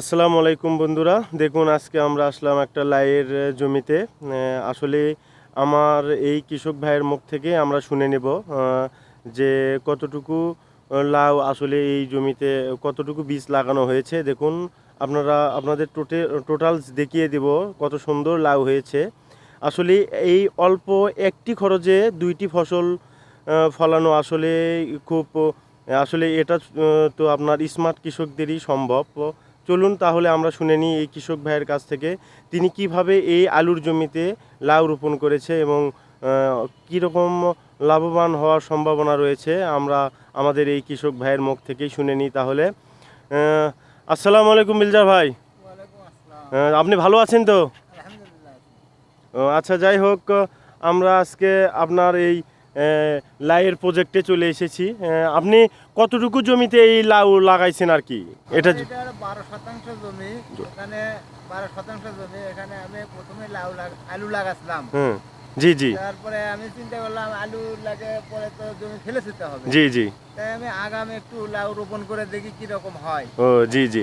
আসসালামু আলাইকুম বন্ধুরা। দেখুন, আজকে আমরা আসলাম একটা লাইয়ের জমিতে। আসলে আমার এই কৃষক ভাইয়ের মুখ থেকে আমরা শুনে নেব যে কতটুকু লাউ আসলে এই জমিতে, কতটুকু বীজ লাগানো হয়েছে। দেখুন, আপনারা, আপনাদের টোটে, টোটালস দেখিয়ে দেব কত সুন্দর লাউ হয়েছে। আসলে এই অল্প একটি খরচে দুইটি ফসল ফলানো আসলে খুব, আসলে এটা তো আপনার স্মার্ট কৃষকদেরই সম্ভব। চলুন তাহলে আমরা শুনে নিই এই কৃষক ভাইয়ের কাছ থেকে তিনি কীভাবে এই আলুর জমিতে লাউ রোপণ করেছে এবং কীরকম লাভবান হওয়ার সম্ভাবনা রয়েছে আমরা আমাদের এই কৃষক ভাইয়ের মুখ থেকেই শুনে নিই তাহলে। আসসালামু আলাইকুম মির্জা ভাই। আপনি ভালো আছেন তো? আচ্ছা যাই হোক আমরা আজকে আপনার এই আহ, লাউয়ের প্রজেক্টে চলে এসেছি। আপনি কতটুকু জমিতে এই লাউ লাগাইছেন আর কি? এটা বারো শতাংশ জমি। এখানে বারো শতাংশ জমি। এখানে আমি প্রথমে লাউ আলু লাগাছিলাম। হুম জি জি। তারপরে আমি চিন্তা করলাম আলু লাগে পরে তো জমি ফেলে দিতে হবে। জি জি। তাই আমি আগামী একটু লাউ রোপণ করে দেখি কি রকম হয়। ও জি জি।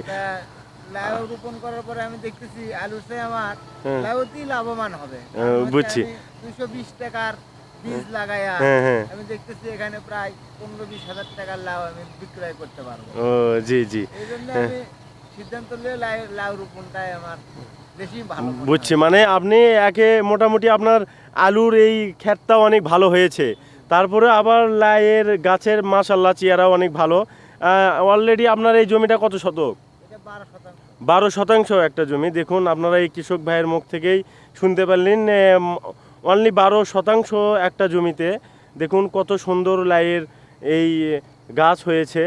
লাউ রোপণ করার পরে আমি দেখতেছি আলু আলুতে আমার। লাউতেই লাভবান হবে। বুঝছি। দুশো বিশ টাকার বীজ হ্যাঁ হ্যাঁ। আমি দেখতেছি এখানে প্রায় পনেরো বিশ হাজার টাকার লাউ আমি বিক্রয় করতে পারব। ও জি জি। এই জন্য হ্যাঁ। আমি সিদ্ধান্ত নিয়ে লাউ লাউ রোপণটাই আমার বেশি ভালো। বুঝছি মানে আপনি একে মোটামুটি আপনার আলুর এই ক্ষেতটাও অনেক ভালো হয়েছে। তারপরে আবার লাইয়ের গাছের মাশাল্লাহ চেয়ারাও অনেক ভালো। অলরেডি আপনার এই জমিটা কত শতক? এটা বারো শতাংশ। বারো শতাংশ একটা জমি। দেখুন আপনারা এই কৃষক ভাইয়ের মুখ থেকেই শুনতে পারলেন অনলি বারো শতাংশ একটা জমিতে। দেখুন কত সুন্দর লাইয়ের এই গাছ হয়েছে।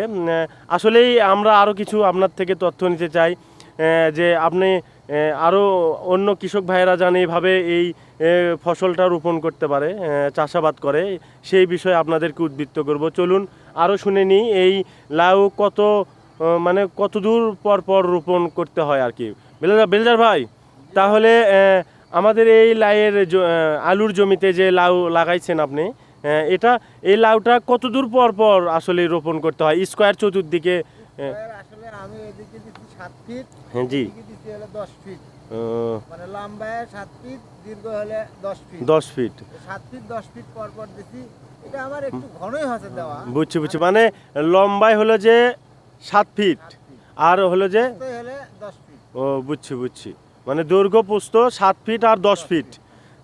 আসলেই আমরা আরও কিছু আপনার থেকে তথ্য নিতে চাই যে আপনি আরও অন্য কৃষক ভাইয়েরা যান এইভাবে এই ফসলটা রোপণ করতে পারে চাষাবাদ করে, সেই বিষয়ে আপনাদেরকে উদ্বৃত্ত করব। চলুন আরও শুনে নিই, এই লাউ কত মানে কত দূর পর পর রোপণ করতে হয় আর কি। বেলজার বেলজার ভাই, তাহলে আমাদের এই লাইয়ের আলুর জমিতে যে লাউ লাগাইছেন আপনি এটা এই লাউটা কতদূর পর পর আসলে রোপণ করতে হয়? স্কোয়ার চতুর্দিকে আসলে আমি এদিকে দিচ্ছি সাত ফিট হ্যাঁ জি। দিচ্ছি হলো দশ ফিট। মানে লম্বায় সাত ফিট দীর্ঘ হলে দশ ফিট। দশ ফিট। সাত ফিট দশ ফিট পর পর দিচ্ছি এটা আমার একটু ঘনই হচ্ছে দেওয়া। বুঝছি বুঝছি। মানে লম্বায় হলো যে সাত ফিট আর হলো যে ও বুঝছি বুঝছি। মানে দৈর্ঘ্য পোস্ত, সাত ফিট আর দশ ফিট।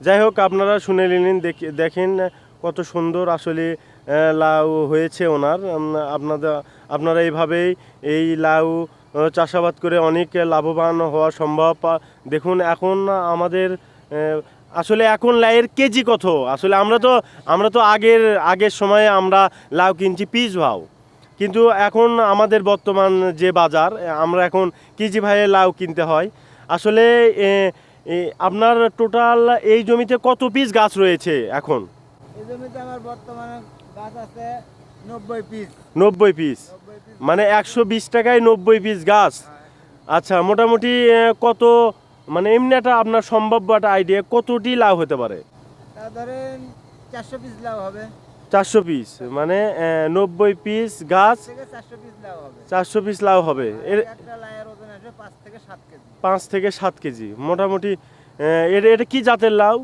যাই হোক, আপনারা শুনে দেখে- দেখেন কত সুন্দর আসলে লাউ হয়েছে ওনার। আপনাদের আপনারা এইভাবেই এই লাউ চাষাবাদ করে অনেক লাভবান হওয়া সম্ভব। দেখুন, এখন আমাদের আসলে এখন লাউয়ের কেজি কত? আসলে আমরা তো আমরা তো আগের আগের সময়ে আমরা লাউ কিনছি পিস ভাও। কিন্তু এখন আমাদের বর্তমান যে বাজার আমরা এখন কেজি ভাইয়ে লাউ কিনতে হয়। আসলে আপনার টোটাল এই জমিতে কত পিস গাছ রয়েছে এখন? এই জমিতে আমার বর্তমানে গাছ আছে নব্বই পিস নব্বই পিস মানে একশো বিশ টাকায় নব্বই পিস গাছ। আচ্ছা মোটামুটি কত মানে এমনি একটা আপনার সম্ভাব্য একটা আইডিয়া কতটি লাভ হতে পারে? তা ধরেন চারশো পিস লাউ হবে। চারশো পিস মানে নব্বই পিস গাছ চারশো পিস লাউ হবে। এর পাঁচ থেকে সাত কেজি। মোটামুটি এটা এটা কি জাতের লাউ?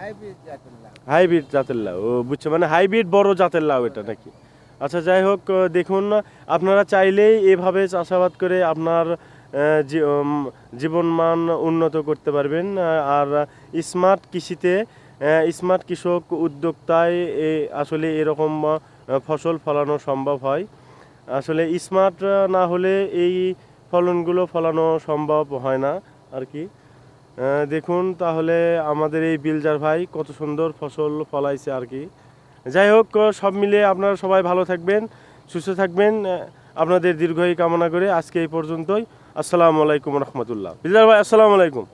হাইব্রিড জাতের লাউ। হাইব্রিড জাতের লাউ ও বুঝছ মানে হাইব্রিড বড় জাতের লাউ এটা নাকি? আচ্ছা যাই হোক দেখুন আপনারা চাইলেই এভাবে চাষাবাদ করে আপনার জীবনমান উন্নত করতে পারবেন আর স্মার্ট কৃষিতে স্মার্ট কৃষক উদ্যোক্তায় এ, আসলে এরকম ফসল ফলানো সম্ভব হয়। আসলে স্মার্ট না হলে এই ফলনগুলো ফলানো সম্ভব হয় না, আর কি। দেখুন তাহলে আমাদের এই বিলজার ভাই কত সুন্দর ফসল ফলাইছে আর কি। যাই হোক সব মিলিয়ে আপনারা সবাই ভালো থাকবেন, সুস্থ থাকবেন আপনাদের দীর্ঘই কামনা করে আজকে এই পর্যন্তই। আসসালামু আলাইকুম রহমতুল্লাহ। বিলজার ভাই, আসসালামু আলাইকুম।